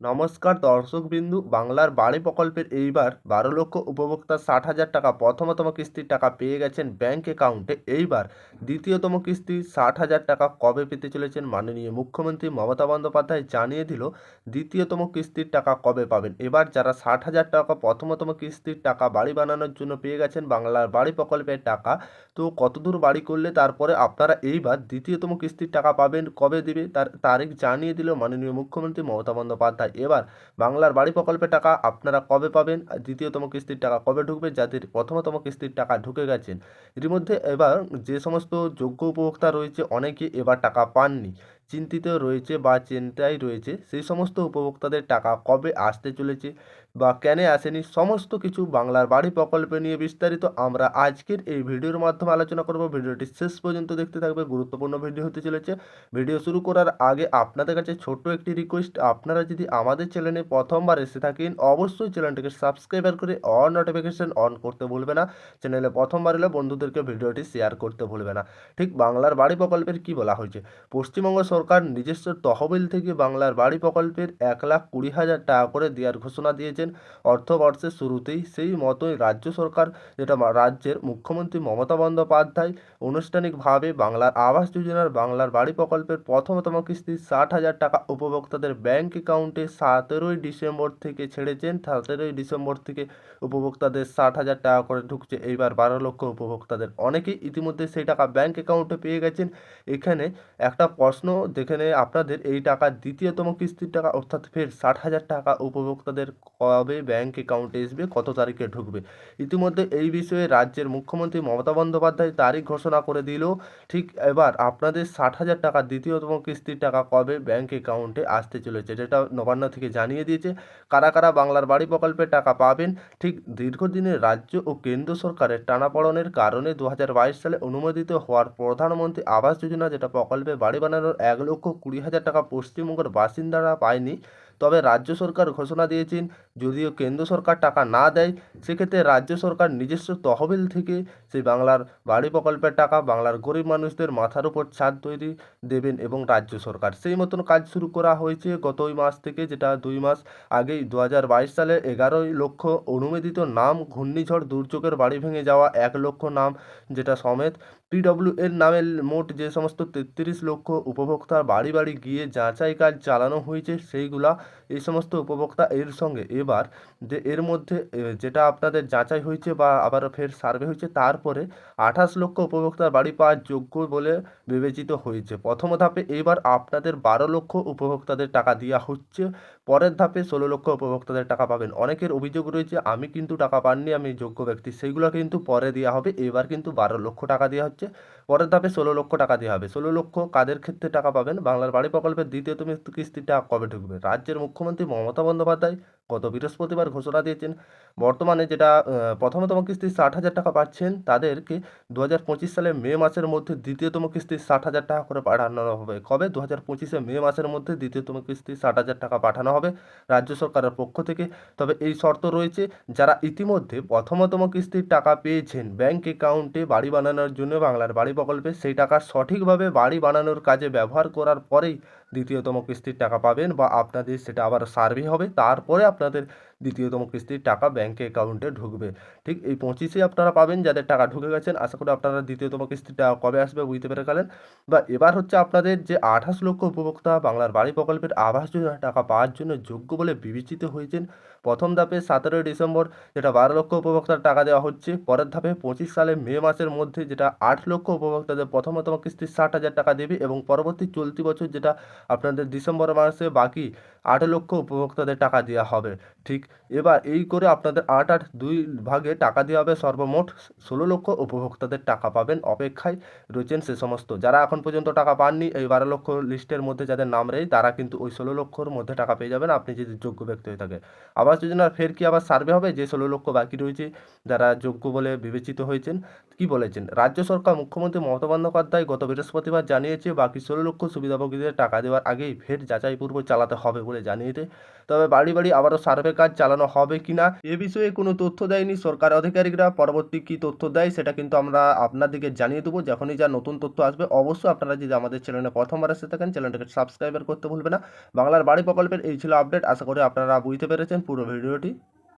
নমস্কার দর্শকবিন্দু, বাংলার বাড়ি প্রকল্পের এইবার বারো লক্ষ উপভোক্তা ষাট হাজার টাকা, প্রথমতম কিস্তির টাকা পেয়ে গেছেন ব্যাংক অ্যাকাউন্টে। এইবার দ্বিতীয়তম কিস্তি ষাট হাজার টাকা কবে পেতে চলেছেন মাননীয় মুখ্যমন্ত্রী মমতা বন্দ্যোপাধ্যায় জানিয়ে দিল, দ্বিতীয়তম কিস্তির টাকা কবে পাবেন? এবার যারা ষাট হাজার টাকা প্রথমতম কিস্তির টাকা বাড়ি বানানোর জন্য পেয়ে গেছেন বাংলার বাড়ি প্রকল্পের টাকা, তো কতদূর বাড়ি করলে তারপরে আপনারা এইবার দ্বিতীয়তম কিস্তির টাকা পাবেন, কবে দিবে? তার তারিখ জানিয়ে দিল মাননীয় মুখ্যমন্ত্রী মমতা বন্দ্যোপাধ্যায়। এবার বাংলার বাড়ি প্রকল্পের টাকা আপনারা কবে পাবেন? দ্বিতীয়তম কিস্তির টাকা কবে ঢুকবে? যাদের প্রথমতম কিস্তির টাকা ঢুকে গেছেন এর মধ্যে এবার যে সমস্ত যোগ্য উপভোক্তা রয়েছে, অনেকে এবার টাকা পাননি। চিন্তিত রয়েছে বা চিন্তায় রয়েছে, সেই সমস্ত উপভোক্তাদের টাকা কবে আসতে চলেছে? বা কেন আসেনি সমস্ত কিছু বাংলার বাড়ি প্রকল্পে নিয়ে বিস্তারিত আমরা আজকের এই ভিডিওর মাধ্যমে আলোচনা করব। ভিডিওটি শেষ পর্যন্ত দেখতে থাকবে। গুরুত্বপূর্ণ ভিডিও হতে চলেছে। ভিডিও শুরু করার আগে আপনাদের কাছে ছোট্ট একটি রিকোয়েস্ট আপনারা যদি আমাদের চ্যানেলে প্রথমবার এসে থাকেন, অবশ্যই চ্যানেলটিকে সাবস্ক্রাইবার করে অন নোটিফিকেশন অন করতে ভুলবে না। চ্যানেলে প্রথমবার এলে বন্ধুদেরকে ভিডিওটি শেয়ার করতে ভুলবে না। ঠিক বাংলার বাড়ি প্রকল্পের কি বলা হয়েছে? পশ্চিমবঙ্গ সরকার নিজস্ব তহবিল থেকে বাংলার বাড়ি প্রকল্পের এক লাখ কুড়ি হাজার টাকা করে দেওয়ার ঘোষণা দিয়েছেন অর্থবর্ষের শুরুতেই সেই মতোই রাজ্য সরকার, যেটা রাজ্যের মুখ্যমন্ত্রী মমতা বন্দ্যোপাধ্যায় আনুষ্ঠানিকভাবে বাংলার আবাস যোজনার বাংলার বাড়ি প্রকল্পের প্রথমতম কিস্তি ষাট হাজার টাকা উপভোক্তাদের ব্যাংক অ্যাকাউন্টে সতেরোই ডিসেম্বর থেকে ছেড়েছেন। সতেরোই ডিসেম্বর থেকে উপভোক্তাদের ষাট হাজার টাকা করে ঢুকছে। এইবার বারো লক্ষ উপভোক্তাদের। অনেকেই ইতিমধ্যে সেই টাকা ব্যাংক অ্যাকাউন্টে পেয়ে গেছেন। এখানে একটা প্রশ্ন, যেখানে আপনাদের এই টাকা দ্বিতীয়তম কিস্তির টাকা, অর্থাৎ ফের ষাট হাজার টাকা উপভোক্তাদের কবে ব্যাংক অ্যাকাউন্টে আসবে, কত তারিখে ঢুকবে। ইতিমধ্যে এই বিষয়ে রাজ্যের মুখ্যমন্ত্রী মমতা বন্দ্যোপাধ্যায় তারিখ ঘোষণা করে দিল। ঠিক এবার আপনাদের ষাট হাজার টাকা দ্বিতীয়তম কিস্তির টাকা কবে ব্যাংক অ্যাকাউন্টে আসতে চলেছে, যেটা নবান্ন থেকে জানিয়ে দিয়েছে। কারা কারা বাংলার বাড়ি প্রকল্পের টাকা পাবেন? ঠিক দীর্ঘদিনের রাজ্য ও কেন্দ্র সরকারের টানাপড়নের কারণে দু হাজার বাইশ সালে অনুমোদিত হওয়ার প্রধানমন্ত্রী আবাস যোজনা, যেটা প্রকল্পে বাড়ি বানানোর এক লক্ষ কুড়ি হাজার টাকা পশ্চিমবঙ্গের বাসিন্দারা পায়নি তবে রাজ্য সরকার ঘোষণা দিয়েছেন, যদিও কেন্দ্র সরকার টাকা না দেয়, সেক্ষেত্রে রাজ্য সরকার নিজস্ব তহবিল থেকে সেই বাংলার বাড়ি প্রকল্পের টাকা বাংলার গরিব মানুষদের মাথার উপর ছাদ তৈরি দেবেন এবং রাজ্য সরকার। সেই মতন কাজ শুরু করা হয়েছে গতই মাস থেকে, যেটা দুই মাস আগেই দু হাজার বাইশ সালে এগারোই লক্ষ অনুমোদিত নাম ঘূর্ণিঝড় দুর্যোগের বাড়ি ভেঙে যাওয়া এক লক্ষ নাম, যেটা সমেত পিডব্লিউ এর নামে মোট যে সমস্ত তেত্রিশ লক্ষ উপভোক্তার বাড়ি বাড়ি গিয়ে যাচাই কাজ চালানো হয়েছে, সেইগুলা এই সমস্ত উপভোক্তা এর সঙ্গে। এবার যে এর মধ্যে যেটা আপনাদের যাচাই হয়েছে বা আবার ফের সার্ভে হয়েছে, তারপরে আঠাশ লক্ষ উপভোক্তার বাড়ি পাওয়ার যোগ্য বলে বিবেচিত হয়েছে। প্রথম ধাপে এবার আপনাদের বারো লক্ষ উপভোক্তাদের টাকা দেওয়া হচ্ছে, পরের ধাপে ষোলো লক্ষ উপভোক্তাদের টাকা পাবেন। অনেকের অভিযোগ রয়েছে, আমি কিন্তু টাকা পাননি, আমি যোগ্য ব্যক্তি। সেইগুলো কিন্তু পরে দেওয়া হবে। এবার কিন্তু বারো লক্ষ টাকা দেওয়া হচ্ছে। Да. পরের ধাপে ষোলো লক্ষ টাকা দেওয়া হবে। ষোলো লক্ষ কাদের ক্ষেত্রে টাকা পাবেন? বাংলার বাড়ি প্রকল্পের দ্বিতীয় দ্বিতীয়তম কিস্তিটা কবে ঢুকবে? রাজ্যের মুখ্যমন্ত্রী মমতা বন্দ্যোপাধ্যায় গত বৃহস্পতিবার ঘোষণা দিয়েছেন, বর্তমানে যেটা প্রথমতম কিস্তি ষাট হাজার টাকা পাচ্ছেন, তাদেরকে দু হাজার পঁচিশ সালে মে মাসের মধ্যে দ্বিতীয়তম কিস্তি ষাট হাজার টাকা করে পাঠানো হবে। কবে? দু হাজার পঁচিশে মে মাসের মধ্যে দ্বিতীয়তম কিস্তি ষাট হাজার টাকা পাঠানো হবে রাজ্য সরকারের পক্ষ থেকে। তবে এই শর্ত রয়েছে, যারা ইতিমধ্যে প্রথমতম কিস্তির টাকা পেয়েছেন, ব্যাংক অ্যাকাউন্টে বাড়ি বানানোর জন্য বাংলার বাড়ি প্রকল্পে সেই টাকা সঠিকভাবে বাড়ি বানানোর কাজে ব্যবহার করার পরেই দ্বিতীয়তম কিস্তির টাকা পাবেন বা আপনাদের সেটা আবার সার্ভে হবে। তারপরে আপনাদের দ্বিতীয়তম কিস্তির টাকা ব্যাংক অ্যাকাউন্টে ঢুকবে। ঠিক এই পঁচিশে আপনারা পাবেন যাদের টাকা ঢুকে গেছেন। আশা করি আপনারা দ্বিতীয়তম কিস্তির টাকা কবে আসবে বুঝতে পেরে গেলেন। বা এবার হচ্ছে আপনাদের যে আঠাশ লক্ষ উপভোক্তা বাংলার বাড়ি প্রকল্পের আবাস যোজনা টাকা পাওয়ার জন্য যোগ্য বলে বিবেচিত হয়েছেন প্রথম ধাপে সতেরোই ডিসেম্বর, যেটা বারো লক্ষ উপভোক্তার টাকা দেওয়া হচ্ছে। পরের ধাপে পঁচিশ সালে মে মাসের মধ্যে যেটা আট লক্ষ উপভোক্তাদের প্রথমতম কিস্তি ষাট হাজার টাকা দেবে এবং পরবর্তী চলতি বছর যেটা আপনাদের ডিসেম্বর মাসে বাকি আট লক্ষ উপভোক্তাদের টাকা দেওয়া হবে। ঠিক এবার এই করে আপনাদের আট আট দুই ভাগে টাকা দেওয়া হবে সর্বমোট ষোলো লক্ষ উপভোক্তাদের টাকা পাবেন অপেক্ষায় রয়েছেন সে সমস্ত। যারা এখন পর্যন্ত টাকা পাননি, এই বারো লক্ষ লিস্টের মধ্যে যাদের নাম রয়েছে তারা কিন্তু ওই ষোলো লক্ষর মধ্যে টাকা পেয়ে যাবেন, আপনি যদি যোগ্য ব্যক্তি হয়ে থাকে। আবাস যোজনার ফের কি আবার সার্ভে হবে? যে ষোলো লক্ষ বাকি রয়েছে, যারা যোগ্য বলে বিবেচিত হয়েছেন, কি বলেছেন? রাজ্য সরকার মুখ্যমন্ত্রী মমতা বন্দ্যোপাধ্যায় গত বৃহস্পতিবার জানিয়েছে, বাকি ষোলো লক্ষ সুবিধাভোগীদের টাকা দেওয়ার আগেই ফের যাচাইপূর্বক চালাতে হবে বলে জানিয়ে তবে বাড়ি বাড়ি আবারও সার্ভে কাজ চালানো হবে কিনা এ বিষয়ে কোনো তথ্য দেয়নি সরকার আধিকারিকরা। পরবর্তী কি তথ্য দেয় সেটা কিন্তু আমরা আপনাদেরকে জানিয়ে দেবো। যখনই যা নতুন তথ্য আসবে, অবশ্যই আপনারা যদি আমাদের চ্যানেলে প্রথমবার এসে থাকেন, চ্যানেলটাকে সাবস্ক্রাইবার করতে ভুলবে না। বাংলার বাড়ি প্রকল্পের এই ছিল আপডেট। আশা করি আপনারা বুঝতে পেরেছেন পুরো ভিডিওটি।